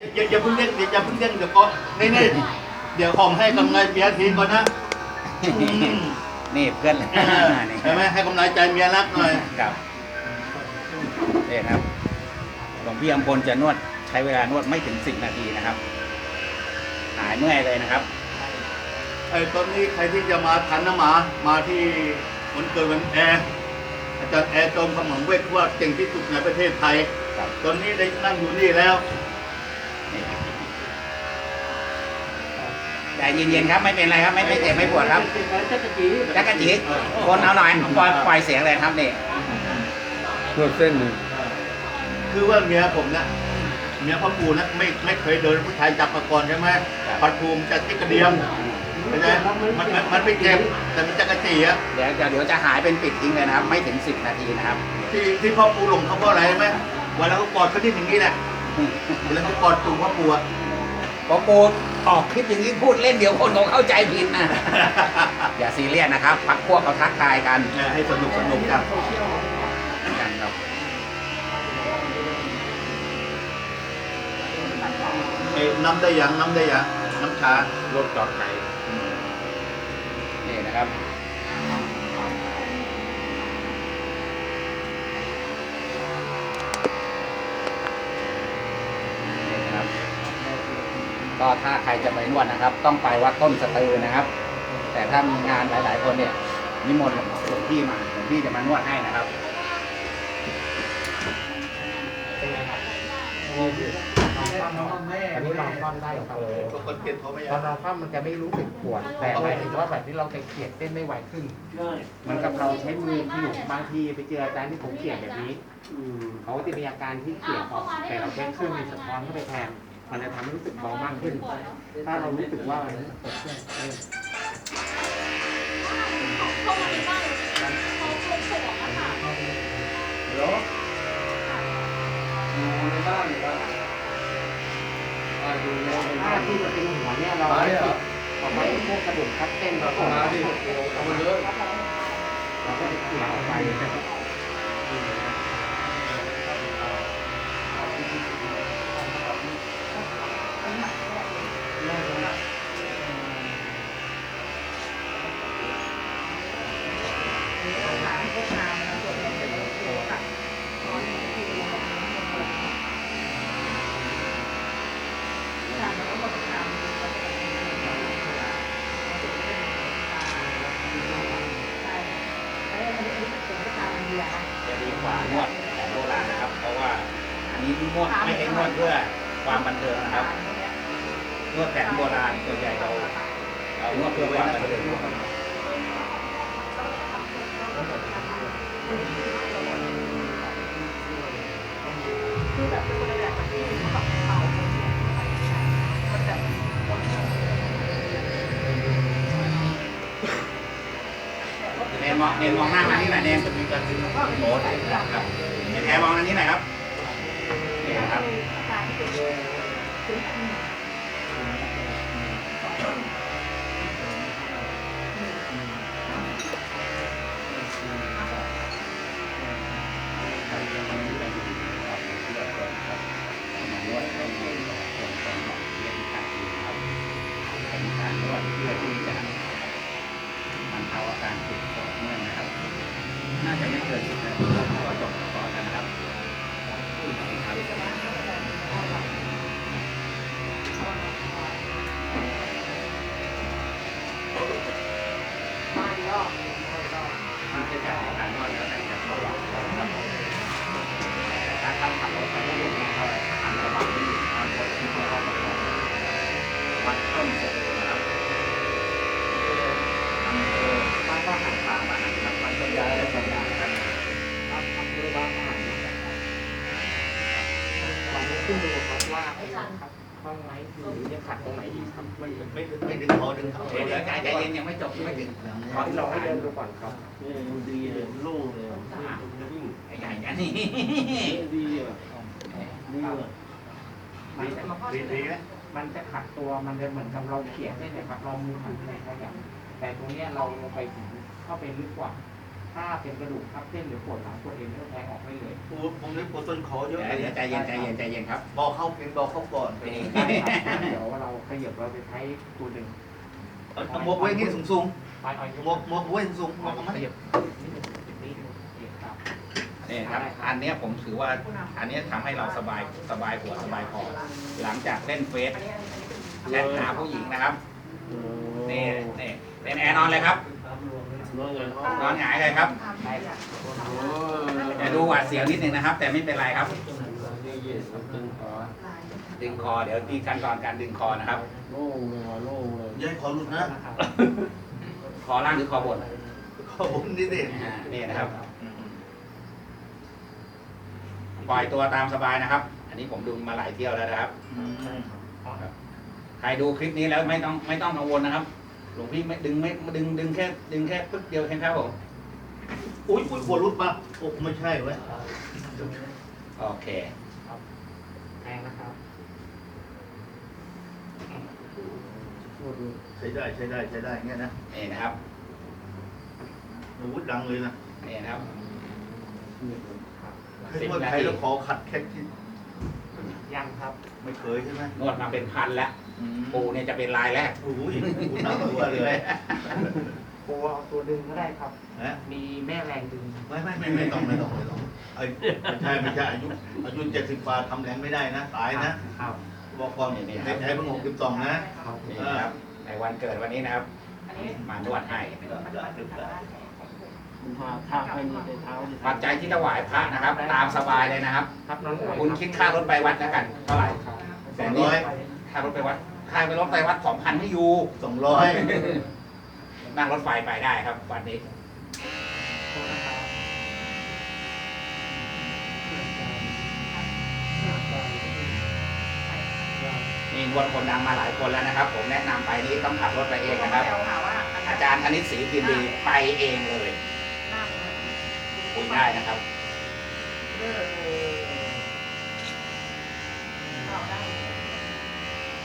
อย่าอย่าเพิ่งเล่นอย่าเพิ่งเล่นเดี๋ยวก็นี่นี่เดี๋ยวของให้กำลังเมียทีก่อนนะอืมนี่เพื่อนเอนี่อใช่ไหมให้กำลังใจเมียรักหน่อยครับนี่ครับหลวงพี่อำพลจะนวดใช้เวลานวดไม่ถึงสิบนาทีนะครับ หายเมื่อยเลยนะครับไอ้ตอนนี้ใครที่จะมาทันนะหมามาที่วันเกิดวันแอร์อาจารย์แอร์จอมขมังเวทว่าเก่งที่สุดในประเทศไทยครับตอนนี้ได้นั่งอยู่นี่แล้ว ใจเย็นๆครับไม่เป็นไรครับไม่ไม่เจ็บไม่ปวดครับจักรจีคนเอาหน่อยปล่อยปล่อยเสียงเลยครับนี่นวดเส้นหนึ่งคือว่าเมียผมนะเมียพ่อปู่นะไม่ไม่เคยเดินผู้ชายจับมาก่อนใช่ไหมปัดภูมิจะติดกระเดียมเข้าใจมันมันมันไม่เจ็บแต่มันจะกระจีอะเดี๋ยวเดี๋ยวเดี๋ยวจะหายเป็นปิดทิ้งเลยนะครับ ไม่ถึงสิบนาทีนะครับ ที่ที่พ่อปู่หลงเขาเพราะอะไรไหมเวลาเขากอดเขาที่อย่างนี้แหละเวลาเขากอดตูพ่อปู่อะพอปู ออกคลิปอย่างนี้พูดเล่นเดี๋ยวคนเขาเข้าใจผิดนะ อย่าซีเรียสนะครับ พักพวกเขาทักทายกันเออให้สนุกสนุกกันกันครับเอ้ยน้ำได้ยังน้ำได้ยังน้ำชารถจอดไก่นี่นะครับ นี่นะครับ ก็ถ้าใครจะไปนวดนะครับ ต้องไปวัดต้นสะตือนะครับ แต่ถ้ามีงานหลาย ๆ คนเนี่ยนิมนต์หลวงพี่มาหลวงพี่จะมานวดให้นะครับอันนี้ลองซ่อนได้ครับปกติเขาไม่ตยัอนเราซ่อมมันจะไม่รู้สึกปวด แต่หมายถึงว่าแบบที่เราจะเขียนเส้นได้ไหวขึ้นเหมือนกับเราใช้มือที่อยู่บางทีไปเจออาจารย์ที่ผมเขียนแบบนี้เขาจะมีอาการที่เขียนออกแต่เราใช้เครื่องมีสะท้อนเข้าไปแทน มันจะทำให้รู้สึกเบามากขึ้น ถ้าเรารู้สึกว่ามันเปิดเครื่องเออเข้ามาในบ้านเขาลงสวงอะค่ะเหรออยู่ในบ้านเหรออ่าอยู่ในถ้าบ้านที่มันเป็นหัวเนี่ยเราไม่ติดเอาไว้พวกกระดูกทับเส้นเราก็มาดิเอามาเลยเราก็จะเขียนออกไปจะดีกว่านวดแผนโบราณนะครับ เพราะว่าอันนี้นวดไม่ได้นวดเพื่อความบันเทิงนะครับ นวดแผนโบราณส่วนใหญ่เรา เรานวดเพื่อความบันเทิงเนนมองเนนมองหน้ามานี่หน่อยเนนจะมีการดึงโอ้ยครับเนนแอร์มองอันนี้หน่อยครับนี่ครับเป็ ไหนดีครับไม่ไม่ไม่ดึงคอดึงเขาเดี๋ยวเดี๋ยวใจใจเย็นยังไม่จบยังไม่ถึงขอที่ลองให้เดินดูก่อนครับนี่ดีเลยโล่งเลยวิ่งไอ้ใหญ่ยันนี่ดีอะดีอะมันจะดีดีนะมันจะขัดตัวมันจะเหมือนกับเราเขียนได้เนี่ยครับเรามือขัดในขยับแต่ตรงเนี้ยเราลงไปถึงเข้าไปลึกกว่า ถ้าถ้าเป็นกระดูกทับเส้นหรือปวดหลังปวดเอ็นก็แทงออกได้เลยปวดผมเลยปวดต้นคอเยอะเดี๋ยวเดี๋ยวใจเย็นใจเย็นใจเย็นครับ บอกเข้าเป็นบอกเข้าก่อนเองได้ครับเดี๋ยวเราขยับเราไปใช้ตัวหนึ่งเอาหมวกไว้นี่สูงสูงปลายอ้อยๆหมวกหมวกไว้สูงๆหมวกเอาไหมขยับนิดนึงนิดนึงเดี๋ยวครับนี่ครับ อันเนี้ยผมถือว่า อันเนี้ยทำให้เราสบายสบายหัวสบายคอหลังจากเล่นเฟซแชทหาผู้หญิงนะครับนี่นี่เป็นแอร์นอนเลยครับ น้องเงินห้องนอนหงายเลยครับได้ครับโอ้ยแต่ดูหวาดเสียวนิดนึงนะครับ แต่ไม่เป็นไรครับนี่เย็นตึงขาดึงคอเดี๋ยวมีขั้นตอนการดึงคอนะครับโล่งเลยว่ะโล่งเลยอยัยขอหลุดนะคอล่างหรือคอบนขอผมนี่ดิอ่านี่นะครับปล่อยตัวตามสบายนะครับ อันนี้ผมดูมาหลายเที่ยวแล้วนะครับอืมใครดูคลิปนี้แล้วไม่ต้องไม่ต้องกังวลนะครับ หลวงพี่ไม่ดึงไม่ดึงดึงแค่ ดึงแค่ปึ๊บเดียวแค่ครับผมอุ้ยอุ้ยปวดรุดมาโอ้ไม่ใช่เว้ยโอเคแทงนะครับใช้ได้ใช้ได้ใช้ได้เงี้ยนะนี่นะครับอาวุธดังเลยนะนี่นะครับเคยนวดใครแล้วขอขัดแค่ที่ยังครับ ไม่เคยใช่ไหมนวดมาเป็นพันแล้วอืม ปูเนี่ยจะเป็นลายแรกโอ้ยกูน่ากลัวเลยโปรเอาตัวดึงก็ได้ครับนะมีแม่แรงดึง ไม่ไม่ไม่ไม่ต้องไม่ต้องไม่ต้องไอ้ไม่ใช่ไม่ใช่อายุอายุเจ็ดสิบกว่าทำแรงไม่ได้นะตายนะครับ บอกก่อนในไทยเพิ่งหกสิบสองนะ ครับ นี่นะครับ ในวันเกิดวันนี้นะครับมานวดให้คุณพาท่าให้นี่ได้เท้าดิปัจจัยที่ถวายพระนะครับ ตามสบายเลยนะครับ ครับน้องคุณคิดค่ารถไปวัดแล้วกันเท่าไหร่ ครับสองร้อยค่ารถไปวัดค่าไปรถไปวัดสองพันไม่อยู่สองร้อยนั่งรถไฟไปได้ครับวันนี้นี่นวดคนดังมาหลายคนแล้วนะครับ ผมแนะนำไปนี้ต้องขับรถไปเองนะครับ อาจารย์คณิตศรีกินดีไปเองเลยคุยได้นะครับ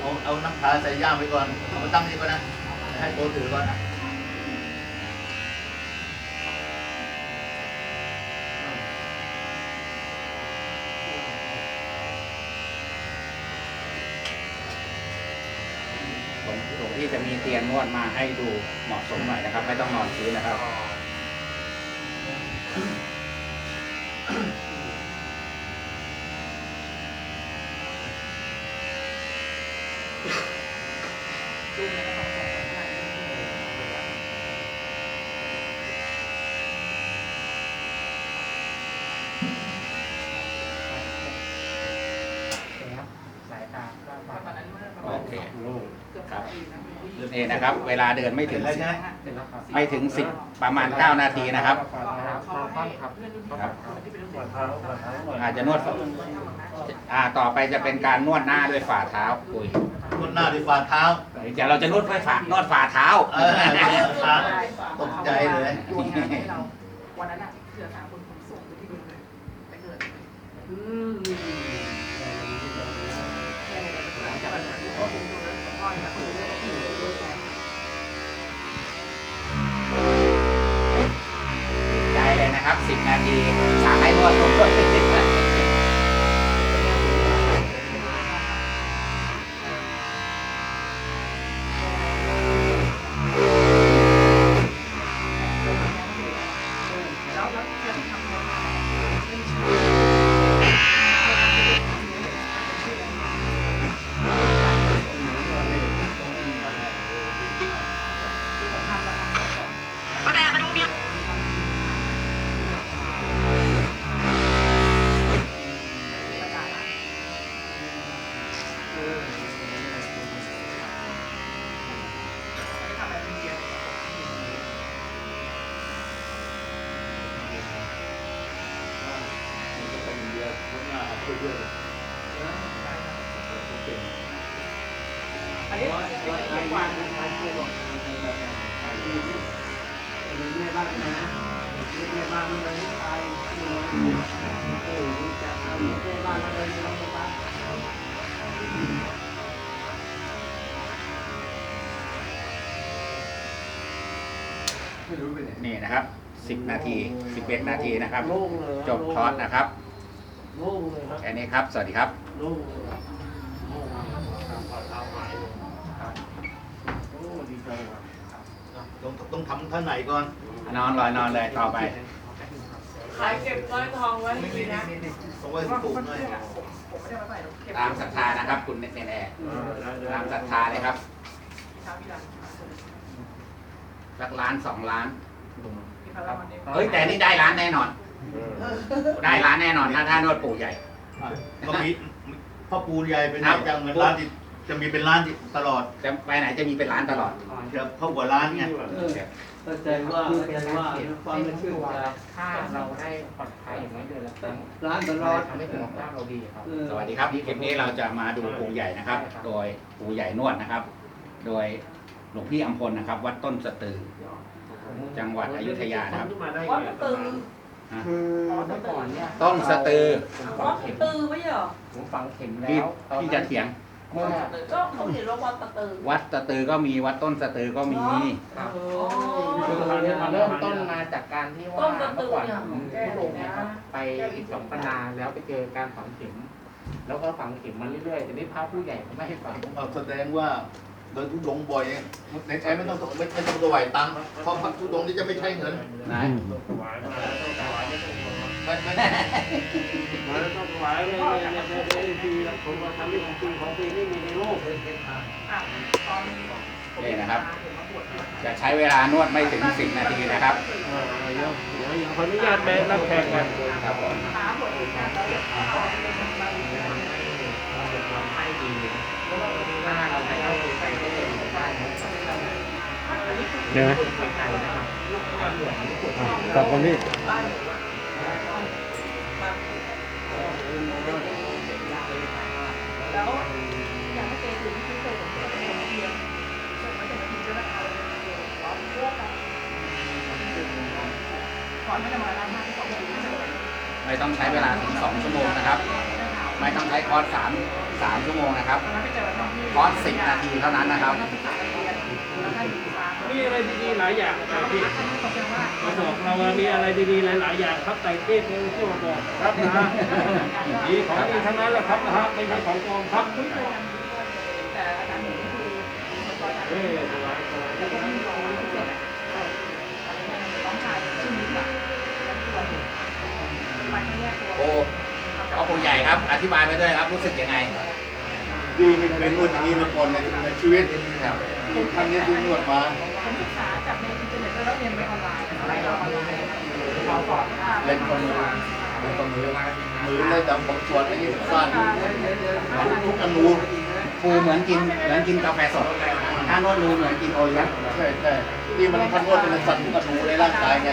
เอาเอาน้ำขาใส่ย่ามไปก่อน เอามาตั้งนี่ก่อนนะ ให้โตถือก่อนนะผมหลวงพี่จะมีเตียงนวดมาให้ดูเหมาะสมหน่อยนะครับ ไม่ต้องนอนพื้นนะครับสายตาก็ปรับ โอเค โล่ง ครับ นี่นะครับ เวลาเดินไม่ถึงเห็นแล้วใช่ไหมเสร็จแล้วครับไม่ถึงสิบประมาณ9นาทีนะครับครับครับครับฝ่าเท้าฝ่าเท้าหน่อยอาจจะนวดอ่าต่อไปจะเป็นการนวดหน้าด้วยฝ่าเท้าอุ้ยนวดหน้าด้วยฝ่าเท้าเดี๋ยวเราจะนวดด้วยฝ่านวดฝ่าเท้าเออฝ่าตกใจเลย นะครับ 10 นาทีสั่งให้นวดผม นนี้ใหญ่กว่าไม่รู้ไปไหนนี่นะครับ10นาที11นาทีนะครับโล่งเลยจบคอร์สนะครับโล่งเลยครับแค่นี้ครับ สวัสดีครับ โล่งเลยครับโล่งครับพอเท้าหายเลยครับโอ้ดีใจว่ะ ต้องต้องทำท่าไหนก่อนนอนลอยนอนเลยต่อไปขายเก็บร้อยทองไว้ดีนะต้องไว้สูงหน่อยผมไม่ได้มาใส่เก็บตามศรัทธานะครับ คุณเนแน่เออได้ได้ตามศรัทธาเลยครับชาพี่ดันสักล้านสองล้านพี่พารามันเองเฮ้ยแต่นี่ได้ล้านแน่นอนเออได้ล้านแน่นอนถ้าถ้านวดปู่ใหญ่ก็มีพ่อปูใหญ่เป็นไหนจะเงินล้านที่จะมีเป็นล้านที่ตลอดจะไปไหนจะมีเป็นล้านตลอด จะเข้ากว่าล้านไงเข้าใจว่าเข้าใจว่าฟังให้แล้วมันชื่นตัวใจถ้าเราได้ผ่อนคลายอย่างน้อยเดือนละครั้งร้านตลอดทำให้สุขภาพเราดีครับเออสวัสดีครับคลิปนี้เราจะมาดูปู่ใหญ่นะครับ โดยปู่ใหญ่นวดนะครับ โดยหลวงพี่อัมพลนะครับ วัดต้นสตือ จังหวัดอยุธยานะครับวัดตึงคือเมื่อก่อนเนี่ยต้นสตือผมฝัวังดเข็มตือไม่ใช่เหรอผมฝังเข็มแล้พี่วตอนพี่นั้จะนเถียงเมื่อ ก็เขาเห็นว่าวัดตะตือวัดสตือก็มีวัดต้นสตือก็มี ครับโอ้คือเริ่มต้นมาจากการที่ว่าต้นกระตืเมื่ออก่อนเนี่ยผมผู้ลงเนี่ยครับไปอีกสองปนาแล้วไปเจอการฝังเข็มแล้วก็ฝังเข็มมาเรื่อยๆแต่นี่พระผู้ใหญ่เขาไม่ให้ฝังเอาแสดงว่าเดินทุดงค์บ่อยในใจไม่ต้องไม่ไม่ต้องถวายตังค์เพราะพระทุดงค์นี่จะไม่ใช่เงินนะถวายมาแล้วต้องถวายไม่ต้องถวายไม่ไม่มาแล้วต้องถวายเลยเนี่ยเนี่ยเนี่ยเนี่ยปีละผมมาทำที่ของปีของปีไม่มีในโลกอะตอนนี่นะครับ จะใช้เวลานวดไม่ถึง10นาทีนะครับเออเดี๋ยวเดี๋ยวขออนุญาตไปรับแขกกันครับผมขาปวดอีกแล้วถ้าเราไม่เอาไปใก็เป็นบ้านของเดี๋ยวนะคนไทยนะครับกลับมานี่แก่อนไม่จะมาล้างหน้าที่สองปีไม่ใช่เลยไม่ต้องใช้เวลาถึง2ชั่วโมงนะครับ ไม่ต้องใช้คอร์ส3 3ชั่วโมงนะครับตอนนั้นไปเจอที่คอร์ส10นาทีเท่านั้นนะครับ มีอะไรดีๆหลายอย่างครับพี่มาบอกเราว่ามีอะไรดีๆหลายๆอย่างครับไต่เต้นเลยที่มาบอกครับนะดีของดีทั้งนั้นแหละครับนะฮะไม่ใช่ของปลอมครับแต่อาจารย์หนูคือเอ้ยสบายสบาย ไม่แยกตัวโอ้เอาปู่ใหญ่ครับ อธิบายไปด้วยครับ รู้สึกยังไงดีเคยนนวดอย่างนี้มาก่อนในในชีวิตครับทุกครั้งนี้ที่นวดมาผมศึกษาจากในอินเทอร์เน็ตแล้วเรียนไปออนไลน์อะไรออนไลน์เราสอนว่าเล่นคนมือเล่นคนมือมือเลยแต่บางส่วนไอ้นี่สั้นทุกอนูปูเหมือนกินเหมือนกินกาแฟสดถ้านวดรูเหมือนกินโอเลี้ยงใช่ใช่นี่มันพันนวดเป็นสั่นทุกอนูในร่างกายไง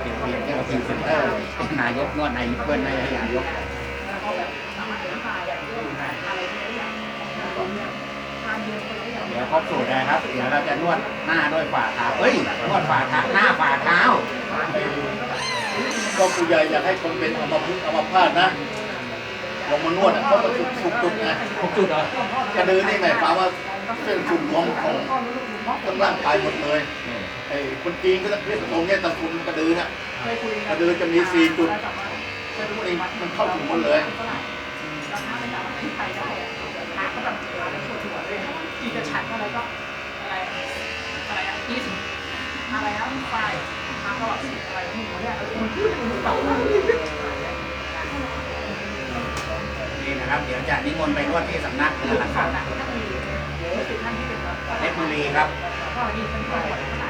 เปลี่ยนเปลี่ยนที่เราพิมพ์เซ็นเตอร์เป็นนายกนวดนายเพื่อนนายนายกแล้วก็แบบสามารถเดินทางแบบเรื่องอะไรที่อย่างทานเยอะคนละอย่างเดี๋ยวครบสูตรนะครับ เดี๋ยวเราจะนวดหน้าด้วยฝ่าเท้าเฮ้ย นวดฝ่าเท้าหน้าฝ่าเท้า ก็ผู้ใหญ่อยากให้คนเป็นอัมพฤกษ์อัมพาตนะลงมานวดอะเขาก็สุกสุกจุดไงครบจุดเหรอกระดือนี่หมายความว่าเส้นสุดของของทั้งร่างกายหมดเลย ไอ้คนจีนก็จะเรียกตรงเนี้ยตะคุนกระดือน่ะเคยคุยกระดือจะมีสี่จุดนี่มันเข้าถึงหมดเลยแล้วถ้าไม่สามารถที่ไปได้ขาก็แบบอะไรปวดหัวเลยกินจะฉันอะไรก็อะไรอะไรอะอีสอะไรนะไฟมาก็อะไรหัวเนี่ยมันพูดมันต่อนี่นะครับ เดี๋ยวจะนิมนต์ไปนวดที่สำนักเนื้อหลังข่าคาวนะถ้ามีสิท่านที่เป็นแบบเพชรบุรีครับก็นี่เป็นข้อ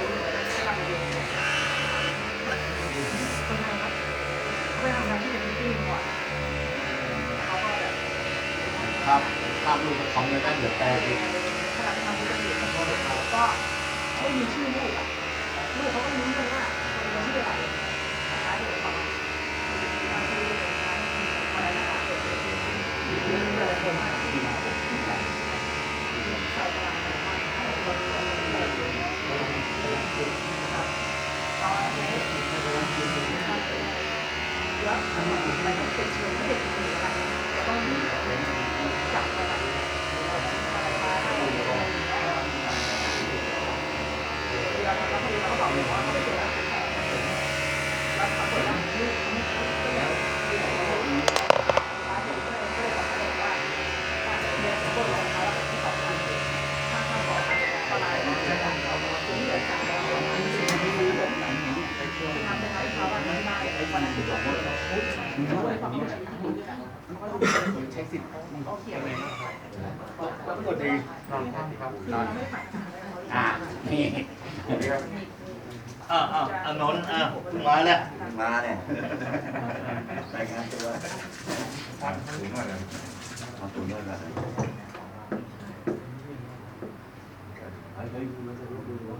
ครับภาพลูกของเงินได้เดือดแตกอีกขณะที่ทำธุรกิจก็ไม่มีชื่อลูกลูกเขาก็รู้เลยว่า เช็คสิทธิ์ก็เขียนเลยแล้วกดดีนอนครับนอนอ่านี่อ่าอ่าอ่านอนอ่ามาแล้วมาเนี่ยไปงานตัวครับถุมาเลยเอาถุงเลยอันนี้ดูแล้จะดูดูว่า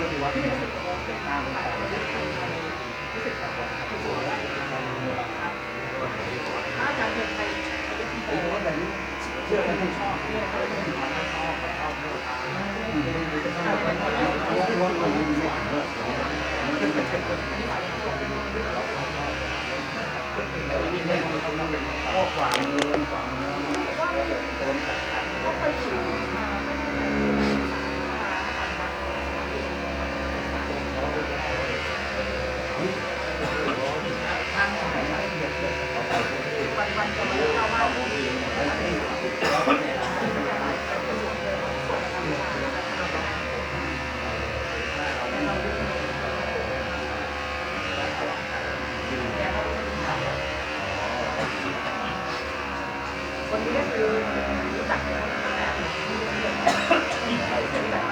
รู้ว่าที่มันเป็นการรู้สึกแบบว่า คนนี้ก็คือรู้จักกันตั้งแต่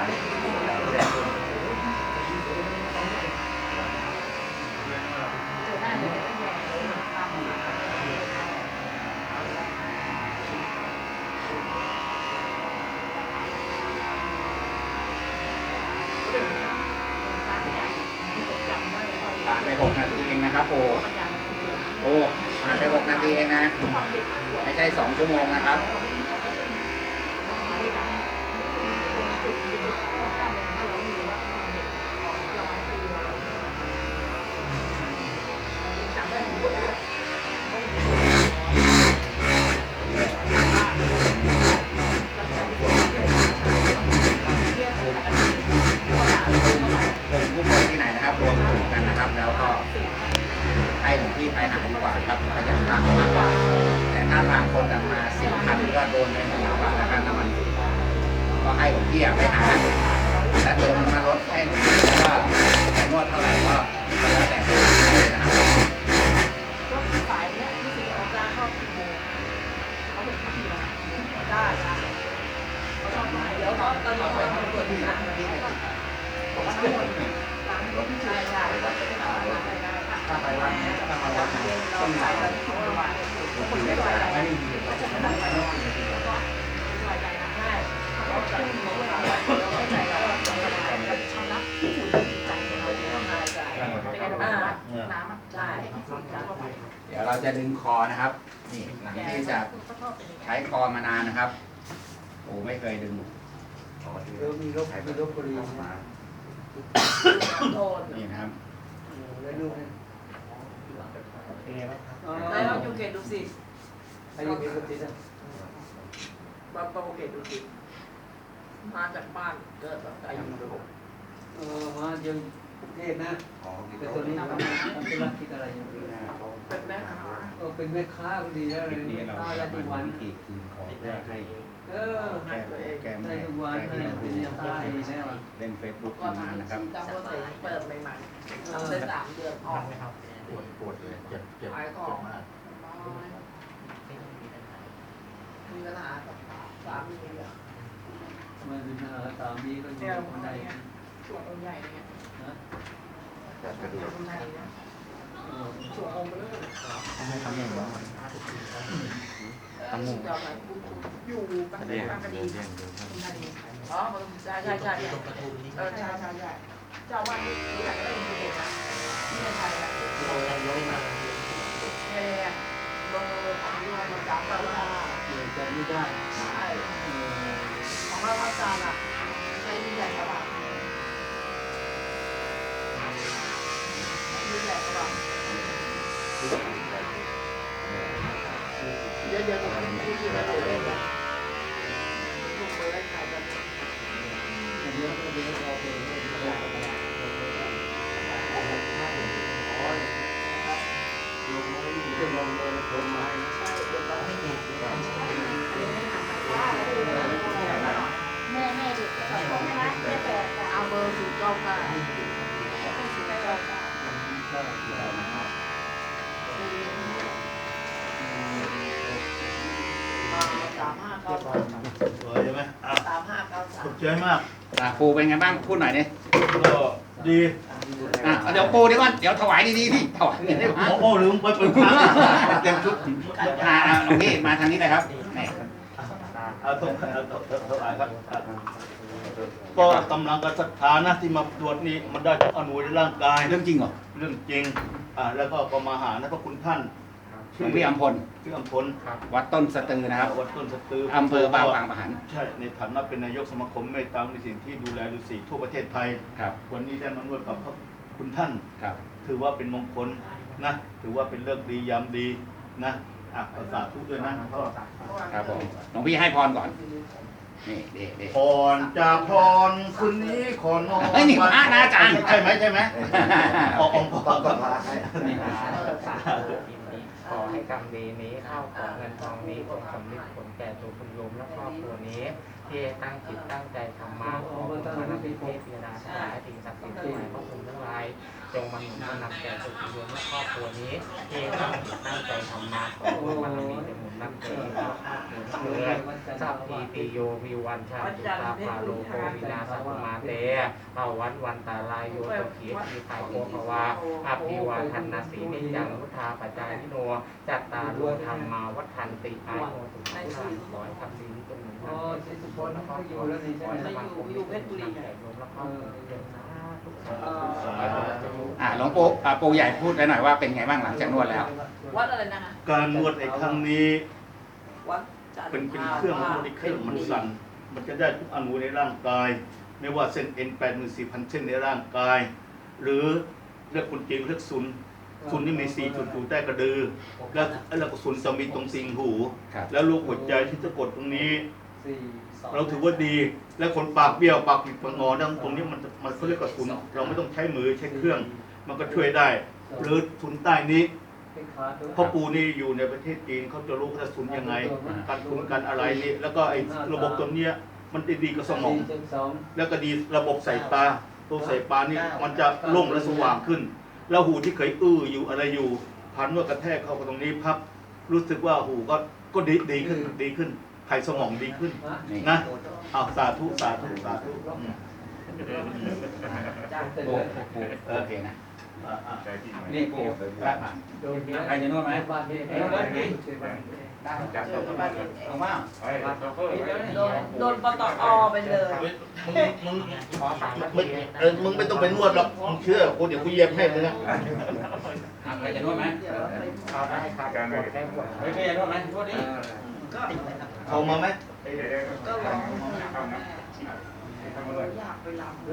จะดึงคอนะครับ นี่หลังที่จะใช้คอมานานนะครับโอ้ไม่เคยดึงขอถือแล้วมีรบมีรบกรีมานี่นะครับได้รูปเป็นไงบ้างได้ลองยูเกตดูสิไอ้ยูเกตดูสิบ้าบ้าโอเคดูสิมาจากบ้านเกิดแบบอายุเออมายังกรุงเทพนะแต่ตอนนี้ทำธุรกิจอะไรอยู่ เด้อเป็นแม่ค้าเออเป็นแม่ค้าก็ดีแล้วคเลลิยปนี้เราค้าได้ทุกวันวิธีคืนของเพื่อให้เออแก้แก้ไม่ได้ให้ทุกวันแก้ให้ที่เป็นยังค้าดีแล้วเล่นเฟซบุ๊กก็มาทำนะครับจำว่าเปิดใหม่ๆทำได้สามเดือนออกปวดปวดเลยเจ็บเจ็บขายขอเจ็งบมากมีปัญหากับสามีอะมันเป็นปัญหาสามีก็อเนี่ยู่ยคนใดช่วงองค์ใหญ่เนี่ยนะกระดูก องค์ใหญ่เนี่ยเออช่วงองค์ไปเลยทำยังไงทำงูอยู่บ้านบางกะดีอ๋อใช่ใช่ใช่เออใช่ใช่ใช่เจ้าวันนี้อยากได้ยินเด็กนะที่ในไทยอะเนี่ยลงของยูนจำได้ว่าเกิดใจไม่ได้ใช่ของเราอาจารอะใช้ยิ่งใหญ่กระบะยิ่งใหญ่กระบะ เดี๋ยวเดี๋ยวผมพูดที่เราเล่นอะลูกเบอร์ขายกันเดี๋ยวเดี๋ยวราไปเรื่อยๆจะลงเลยผมมาให้ใช่เดี๋ยวเราให้ดูแม่แม่เด็กก็บอกนะแม่แปดเอาเบอร์ศูนย์เก้าเก้าศูนย์เก้าเก้า ใช่ สามห้าเก้าสามสวยใช่ไหมอะสามห้าเก้าสาขมอบใจมาก อะปูเป็นไงบ้างพูดหน่อยดิก็ดีอะเดี๋ยวปูเดี๋ยวก่อนเดี๋ยวถวายดีๆที่ถวายดีๆโอ้โอ้ลืมไปเป็นครั้งเต็มชุดอ่าอ่าหลวงพี่มาทางนี้เลยครับนี่เอาต้องเอาต้องเอาต้องเอาครับก็กำลังกับศรัทธานะที่มาตรวจนี้มันได้อนุในร่างกาย เรื่องจริงเหรอ เรื่องจริง อ่า แล้วก็ก็มาหานะพระคุณท่าน หลวงพี่อัมพลชื่ออัมพลวัดต้นสตือนะครับวัดต้นสตืออำเภอบางปางประหันใช่ในฐานะเป็นนายกสมาคมเมตตาในสิ่งที่ดูแลฤาษีทั่วประเทศไทยครับวันนี้ได้มานวดกับพระคุณท่านครับถือว่าเป็นมงคลนะถือว่าเป็นเลิกษ์ดียามดีนะอะประสาทุกด้วยนะก็ครับผมหลวงพี่ให้พรก่อนนี่เด็เด็พรจากพรคืนนี้ขอนอนเฮ้ยนี่พระนะอาจารย์ใช่ไหมใช่ไหมออกองค์พระนี่ข อให้กรรมดีนี้เข้าของเงินทองนี้จงสำลิดผลแก่ตัวคุณลุงและครอบครัวนี้ ที่ตั้งจิตตั้งใจทำมาขอพระนพิเทพยดาทั้งหลายสิ่งศักดิ์สิทธิ์ทั้งหลายพระคุณทั้งหลายจงมาหนุนมานำแก่ตัวคุณลุงและครอบครัวนี้ที่ตั้งจิตตั้งใจทำมาขอพระมันมีจะห มุนนำแก่ตัวครอบครัวทั้งหลายสัพพีติโยวิวันชาติตาภาโลโกวินาสมาเตภาวันวันตาลายโยตุขีทีไทโกภวาอภิวาทันนาสีนิจังวุธาปัจจายนิโนจัตตารุธรรมาวัฒนติอายุสุขภาพขอให้ทำดีจนหนึ่งอ๋อสิสุพลเขาอยู่แล้วนี่ใช่ขอไหมให้สมาคมอยู่เพชรบุรีแก่โยมและครอบครัวเดินหน้าทุกคนอ่าหลวงปู่อ่าปู่ใหญ่พูดไปหน่อยว่าเป็นไงบ้างหลังจากนวดแล้ว วัดอะไรนะคะการนวดในครั้งนี้ วัดจันทเป็นเป็นเครื่องนวดในเครื่องมันสั่น มันจะได้ทุกอนูในร่างกาย ไม่ว่าเส้นเอ็นแปดหมื่นสี่พันเส้นในร่างกาย หรือเรียกคนจีนเรียกซุนซุนนี่มีสี่จุดอยู่ใต้กระดือ แล้วแล้วก็ซุนจะมีตรงติงหู ครับแล้วลูกหัวใจที่จะกดตรงนี้ สี่สองเราถือว่าดี แล้วคนปากเบี้ยวปากปิดปากงอดังตรงนี้มันมันเขาเรียกว่าซุนเราไม่ต้องใช้มือใช้เครื่อง มันก็ช่วยได้ หรือซุนใต้นี้เป็นขาด้วย พ่อปูนี่อยู่ในประเทศจีนเขาจะรู้ว่าจะซุนยังไงการซุนการอะไรนี่แล้วก็ไอ้ระบบตัวเนี้ยมันดีกับสมองสี่จุดสองแล้วก็ดีระบบสายตาตัวสายตานี่มันจะโล่งและสว่างขึ้น แล้วหูที่เคยอื้ออยู่อะไรอยู่พันว่ากระแทกเข้ากับตรงนี้พับรู้สึกว่าหูก็ก็ดีดีขึ้นดีขึ้นไขสมองดีขึ้นนี่นะเอาสาธุสาธุสาธุอืมปู่ปู่โอเคนะอะอะ นี่ปูครับอะโดนใครจะนวดไหมบ้านที่จับตัวเข้ามาเอามาโดนโดนปตอไปเลยมึงมึงมึงทีเออมึงไม่ต้องไปนวดหรอกมึงเชื่อกูเดี๋ยวกูเย็บให้มึงนะใครจะนวดไหมไครับไมดเฮ้ยใครจะนวดไหมนวดดิโทรมาไหมก็ลองอยากไปลำ